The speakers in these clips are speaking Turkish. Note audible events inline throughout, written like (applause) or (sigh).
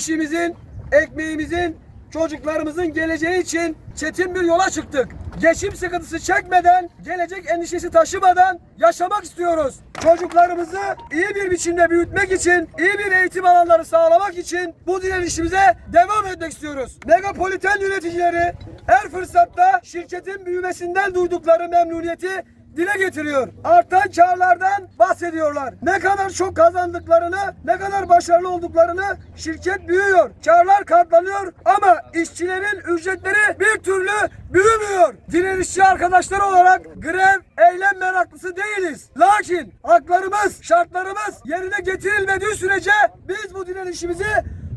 işimizin, ekmeğimizin, çocuklarımızın geleceği için çetin bir yola çıktık. Geçim sıkıntısı çekmeden, gelecek endişesi taşımadan yaşamak istiyoruz. Çocuklarımızı iyi bir biçimde büyütmek için, iyi bir eğitim alanları sağlamak için bu direnişimize devam etmek istiyoruz. Megapoliten yöneticileri her fırsatta şirketin büyümesinden duydukları memnuniyeti dile getiriyor. Artan karlardan bahsediyorlar. Ne kadar çok kazandıklarını, ne kadar başarılı olduklarını şirket büyüyor. Karlar katlanıyor ama işçilerin ücretleri bir türlü büyümüyor. Direnişçi arkadaşlar olarak grev, eylem meraklısı değiliz. Lakin haklarımız, şartlarımız yerine getirilmediği sürece biz bu direnişimizi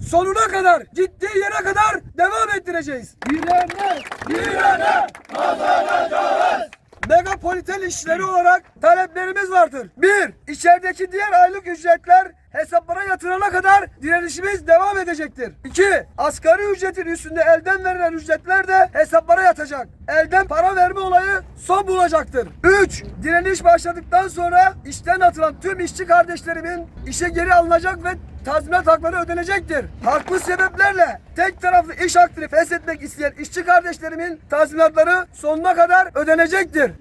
sonuna kadar, gittiği yere kadar devam ettireceğiz. Direne, direne, Megapoliten işleri olarak taleplerimiz vardır. Bir, içerideki diğer aylık ücretler hesaplara yatırılana kadar direnişimiz devam edecektir. İki, asgari ücretin üstünde elden verilen ücretler de hesaplara yatacak. Elden para verme olayı son bulacaktır. Üç, direniş başladıktan sonra işten atılan tüm işçi kardeşlerimin işe geri alınacak ve tazminat hakları ödenecektir. Haklı sebeplerle tek taraflı iş akdini feshetmek isteyen işçi kardeşlerimin tazminatları sonuna kadar ödenecektir.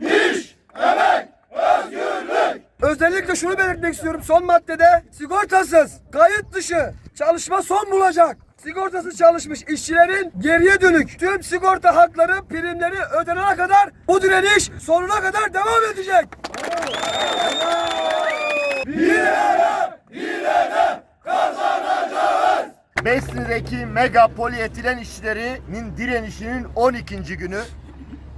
Özellikle şunu belirtmek istiyorum son maddede sigortasız, kayıt dışı çalışma son bulacak. Sigortasız çalışmış işçilerin geriye dönük tüm sigorta hakları, primleri ödenene kadar bu direniş sonuna kadar devam edecek. Besni'deki mega polietilen işçilerinin direnişinin 12. günü.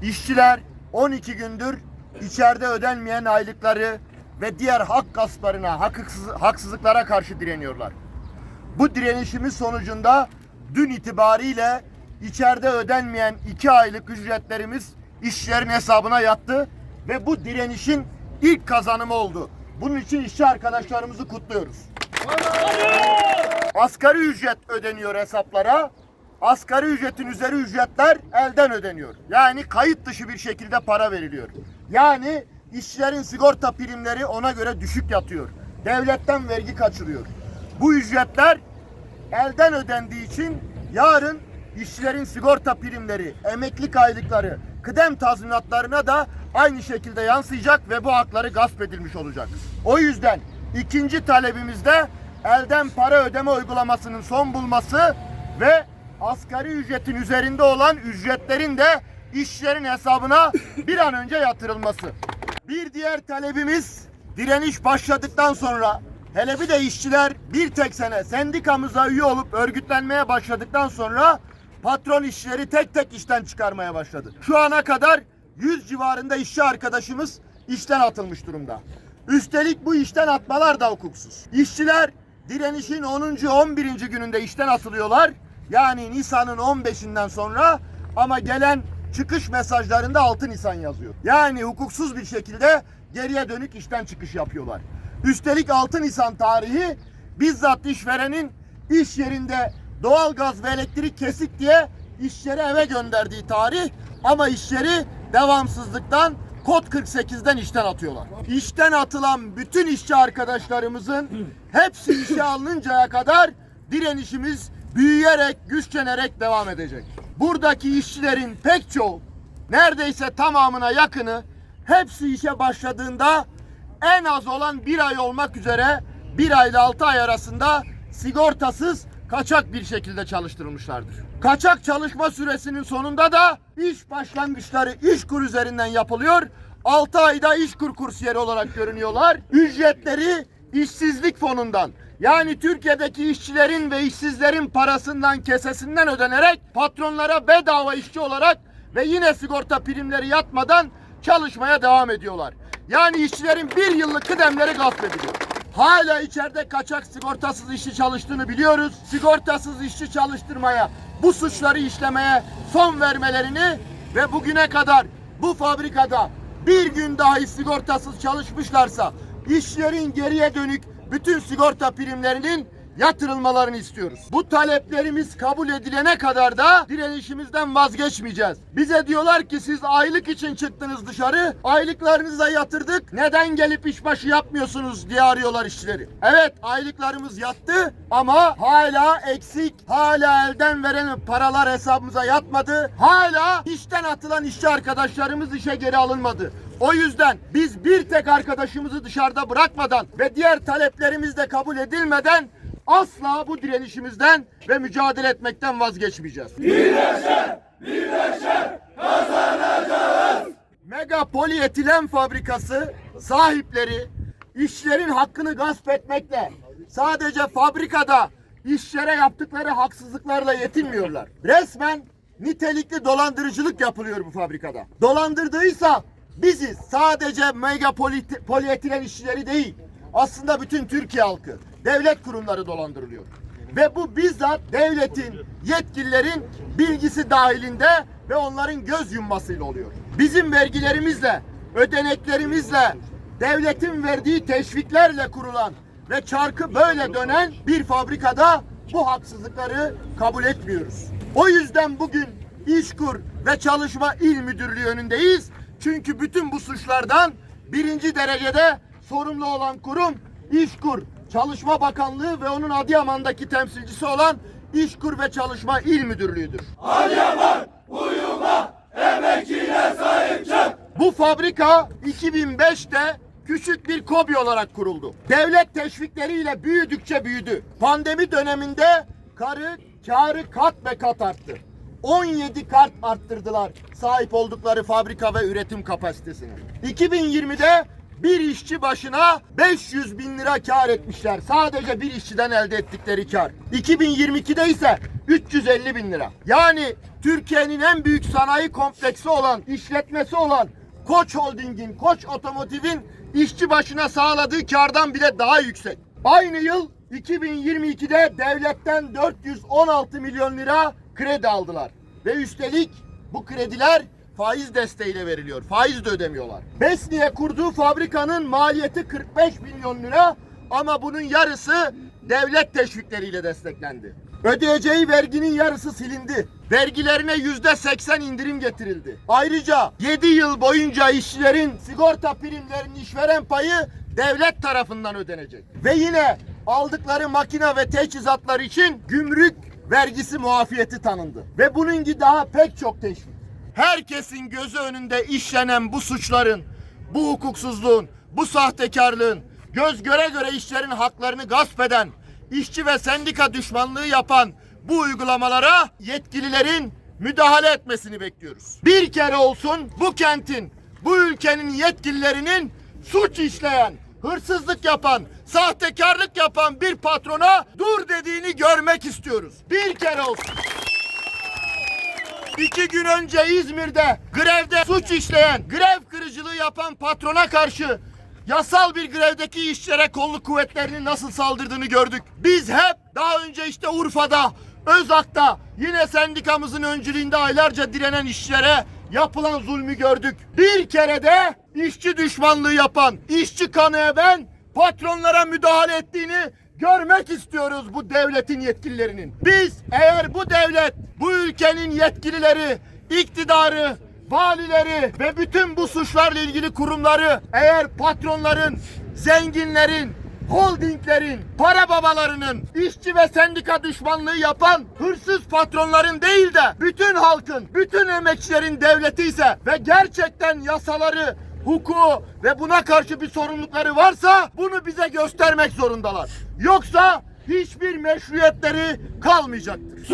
İşçiler 12 gündür içeride ödenmeyen aylıkları ve diğer hak gasplarına, haksız, haksızlıklara karşı direniyorlar. Bu direnişimiz sonucunda dün itibariyle içeride ödenmeyen 2 aylık ücretlerimiz işçilerin hesabına yattı ve bu direnişin ilk kazanımı oldu. Bunun için işçi arkadaşlarımızı kutluyoruz. Asgari ücret ödeniyor hesaplara. Asgari ücretin üzeri ücretler elden ödeniyor. Yani kayıt dışı bir şekilde para veriliyor. Yani işçilerin sigorta primleri ona göre düşük yatıyor. Devletten vergi kaçırıyor. Bu ücretler elden ödendiği için yarın işçilerin sigorta primleri, emeklilik aylıkları, kıdem tazminatlarına da aynı şekilde yansıyacak ve bu hakları gasp edilmiş olacak. O yüzden ikinci talebimizde elden para ödeme uygulamasının son bulması ve asgari ücretin üzerinde olan ücretlerin de işçilerin hesabına bir an önce yatırılması. Bir diğer talebimiz direniş başladıktan sonra hele bir de işçiler bir tek sene sendikamıza üye olup örgütlenmeye başladıktan sonra patron işçileri tek tek işten çıkarmaya başladı. Şu ana kadar 100 civarında işçi arkadaşımız işten atılmış durumda. Üstelik bu işten atmalar da hukuksuz. İşçiler direnişin 10. 11. gününde işten atılıyorlar. Yani Nisan'ın 15'inden sonra ama gelen çıkış mesajlarında 6 Nisan yazıyor. Yani hukuksuz bir şekilde geriye dönük işten çıkış yapıyorlar. Üstelik 6 Nisan tarihi bizzat işverenin iş yerinde doğalgaz ve elektrik kesik diye işçileri eve gönderdiği tarih ama işçileri devamsızlıktan kod 48'den işten atıyorlar. İşten atılan bütün işçi arkadaşlarımızın hepsi işe alınıncaya kadar direnişimiz büyüyerek, güçlenerek devam edecek. Buradaki işçilerin pek çoğu, neredeyse tamamına yakını hepsi işe başladığında en az olan bir ay olmak üzere bir ayla altı ay arasında sigortasız kaçak bir şekilde çalıştırılmışlardır. Kaçak çalışma süresinin sonunda da iş başlangıçları iş kur üzerinden yapılıyor. 6 ayda iş kur kursiyeri olarak görünüyorlar. Ücretleri işsizlik fonundan yani Türkiye'deki işçilerin ve işsizlerin parasından kesesinden ödenerek patronlara bedava işçi olarak ve yine sigorta primleri yatmadan çalışmaya devam ediyorlar. Yani işçilerin bir yıllık kıdemleri gasp ediliyor. Hala içeride kaçak sigortasız işçi çalıştığını biliyoruz. Sigortasız işçi çalıştırmaya, bu suçları işlemeye son vermelerini ve bugüne kadar bu fabrikada bir gün dahi sigortasız çalışmışlarsa işçilerin geriye dönük bütün sigorta primlerinin yatırılmalarını istiyoruz. Bu taleplerimiz kabul edilene kadar da direnişimizden vazgeçmeyeceğiz. Bize diyorlar ki siz aylık için çıktınız dışarı, aylıklarınızı da yatırdık. Neden gelip işbaşı yapmıyorsunuz diye arıyorlar işçileri. Evet aylıklarımız yattı ama hala eksik, hala elden verilen paralar hesabımıza yatmadı. Hala işten atılan işçi arkadaşlarımız işe geri alınmadı. O yüzden biz bir tek arkadaşımızı dışarıda bırakmadan ve diğer taleplerimiz de kabul edilmeden asla bu direnişimizden ve mücadele etmekten vazgeçmeyeceğiz. Mega polietilen fabrikası sahipleri işçilerin hakkını gasp etmekle sadece fabrikada işçilere yaptıkları haksızlıklarla yetinmiyorlar. Resmen nitelikli dolandırıcılık yapılıyor bu fabrikada. Dolandırdıysa bizi sadece mega poli- polietilen işçileri değil aslında bütün Türkiye halkı, devlet kurumları dolandırılıyor. Ve bu bizzat devletin, yetkililerin bilgisi dahilinde ve onların göz yummasıyla oluyor. Bizim vergilerimizle, ödeneklerimizle, devletin verdiği teşviklerle kurulan ve çarkı böyle dönen bir fabrikada bu haksızlıkları kabul etmiyoruz. O yüzden bugün İşkur ve Çalışma İl Müdürlüğü önündeyiz. Çünkü bütün bu suçlardan birinci derecede sorumlu olan kurum İşkur, Çalışma Bakanlığı ve onun Adıyaman'daki temsilcisi olan İşkur ve Çalışma İl Müdürlüğü'dür. Bu fabrika 2005'te küçük bir kobi olarak kuruldu. Devlet teşvikleriyle büyüdükçe büyüdü. Pandemi döneminde karı karı kat ve kat arttı. 17 kat arttırdılar sahip oldukları fabrika ve üretim kapasitesini. 2020'de bir işçi başına 500 bin lira kar etmişler. Sadece bir işçiden elde ettikleri kar. 2022'de ise 350 bin lira. Yani Türkiye'nin en büyük sanayi kompleksi olan, işletmesi olan Koç Holding'in, Koç Otomotiv'in işçi başına sağladığı kardan bile daha yüksek. Aynı yıl 2022'de devletten 416 milyon lira kredi aldılar. Ve üstelik bu krediler faiz desteğiyle veriliyor. Faiz de ödemiyorlar. Besni'ye kurduğu fabrikanın maliyeti 45 milyon lira ama bunun yarısı devlet teşvikleriyle desteklendi. Ödeyeceği verginin yarısı silindi. Vergilerine yüzde 80 indirim getirildi. Ayrıca 7 yıl boyunca işçilerin sigorta primlerinin işveren payı devlet tarafından ödenecek. Ve yine aldıkları makine ve teçhizatlar için gümrük vergisi muafiyeti tanındı. Ve bunun gibi daha pek çok teşvik. Herkesin gözü önünde işlenen bu suçların, bu hukuksuzluğun, bu sahtekarlığın, göz göre göre işçilerin haklarını gasp eden, işçi ve sendika düşmanlığı yapan bu uygulamalara yetkililerin müdahale etmesini bekliyoruz. Bir kere olsun bu kentin, bu ülkenin yetkililerinin suç işleyen, hırsızlık yapan, sahtekarlık yapan bir patrona dur dediğini görmek istiyoruz. Bir kere olsun. İki gün önce İzmir'de grevde suç işleyen, grev kırıcılığı yapan patrona karşı yasal bir grevdeki işçilere kolluk kuvvetlerinin nasıl saldırdığını gördük. Biz hep daha önce işte Urfa'da, Özak'ta yine sendikamızın öncülüğünde aylarca direnen işçilere yapılan zulmü gördük. Bir kere de işçi düşmanlığı yapan, işçi kanı ben patronlara müdahale ettiğini görmek istiyoruz bu devletin yetkililerinin. Biz eğer bu devlet, ülkenin yetkilileri, iktidarı, valileri ve bütün bu suçlarla ilgili kurumları eğer patronların, zenginlerin, holdinglerin, para babalarının, işçi ve sendika düşmanlığı yapan hırsız patronların değil de bütün halkın, bütün emekçilerin devleti ise ve gerçekten yasaları, hukuku ve buna karşı bir sorumlulukları varsa bunu bize göstermek zorundalar. Yoksa hiçbir meşruiyetleri kalmayacaktır.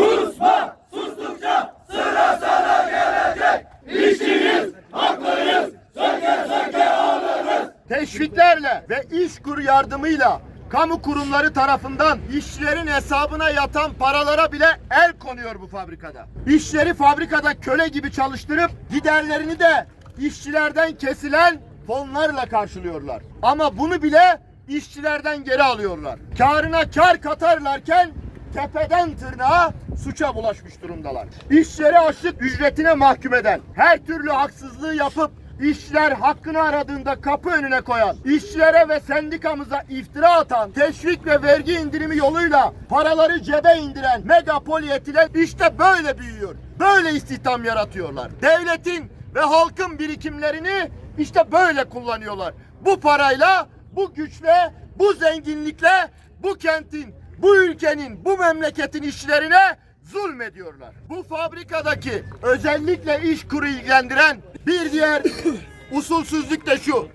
Teşviklerle ve iş kur yardımıyla kamu kurumları tarafından işçilerin hesabına yatan paralara bile el konuyor bu fabrikada. İşçileri fabrikada köle gibi çalıştırıp giderlerini de işçilerden kesilen fonlarla karşılıyorlar. Ama bunu bile işçilerden geri alıyorlar. Karına kar katarlarken tepeden tırnağa suça bulaşmış durumdalar. İşçileri açlık ücretine mahkum eden, her türlü haksızlığı yapıp işçiler hakkını aradığında kapı önüne koyan, işçilere ve sendikamıza iftira atan, teşvik ve vergi indirimi yoluyla paraları cebe indiren megapoliyetiler işte böyle büyüyor. Böyle istihdam yaratıyorlar. Devletin ve halkın birikimlerini işte böyle kullanıyorlar. Bu parayla, bu güçle, bu zenginlikle bu kentin, bu ülkenin, bu memleketin işçilerine zulmediyorlar. Bu fabrikadaki özellikle iş kuru ilgilendiren bir diğer (coughs) usulsüzlük de şu.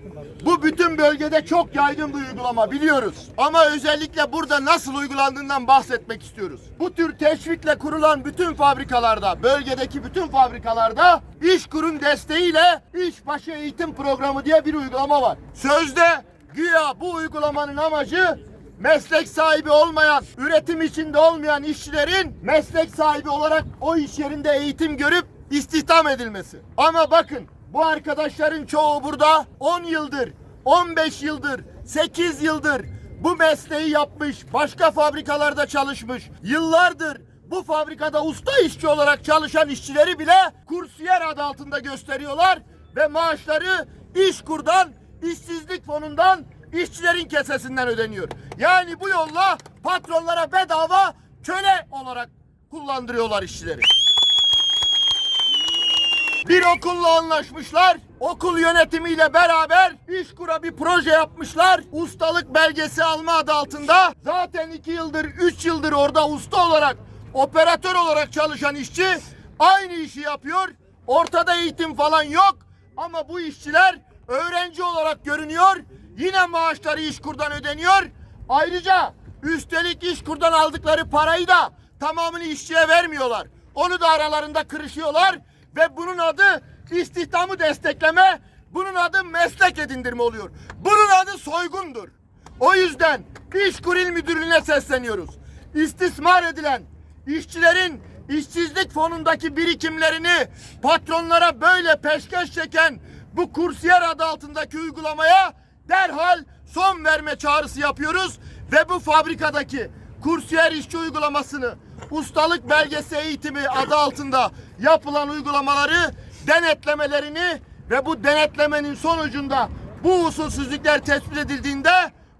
Bu bütün bölgede çok yaygın bir uygulama biliyoruz. Ama özellikle burada nasıl uygulandığından bahsetmek istiyoruz. Bu tür teşvikle kurulan bütün fabrikalarda, bölgedeki bütün fabrikalarda iş kurun desteğiyle işbaşı eğitim programı diye bir uygulama var. Sözde güya bu uygulamanın amacı meslek sahibi olmayan, üretim içinde olmayan işçilerin meslek sahibi olarak o iş yerinde eğitim görüp istihdam edilmesi. Ama bakın bu arkadaşların çoğu burada 10 yıldır, 15 yıldır, 8 yıldır bu mesleği yapmış, başka fabrikalarda çalışmış, yıllardır bu fabrikada usta işçi olarak çalışan işçileri bile kursiyer adı altında gösteriyorlar ve maaşları İşkur'dan, işsizlik fonundan işçilerin kesesinden ödeniyor. Yani bu yolla patronlara bedava köle olarak kullandırıyorlar işçileri. Bir okulla anlaşmışlar. Okul yönetimiyle beraber İşkur'a bir proje yapmışlar. Ustalık belgesi alma adı altında. Zaten iki yıldır, üç yıldır orada usta olarak, operatör olarak çalışan işçi aynı işi yapıyor. Ortada eğitim falan yok. Ama bu işçiler öğrenci olarak görünüyor. Yine maaşları İşkur'dan ödeniyor. Ayrıca üstelik İşkur'dan aldıkları parayı da tamamını işçiye vermiyorlar. Onu da aralarında kırışıyorlar ve bunun adı istihdamı destekleme, bunun adı meslek edindirme oluyor. Bunun adı soygundur. O yüzden İşkur İl Müdürlüğü'ne sesleniyoruz. İstismar edilen işçilerin işsizlik fonundaki birikimlerini patronlara böyle peşkeş çeken bu kursiyer adı altındaki uygulamaya derhal son verme çağrısı yapıyoruz ve bu fabrikadaki kursiyer işçi uygulamasını ustalık belgesi eğitimi adı altında yapılan uygulamaları denetlemelerini ve bu denetlemenin sonucunda bu usulsüzlükler tespit edildiğinde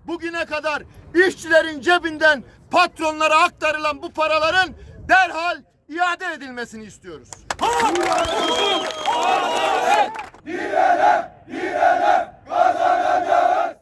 bugüne kadar işçilerin cebinden patronlara aktarılan bu paraların derhal iade edilmesini istiyoruz. Direne, direne, kazanacağız.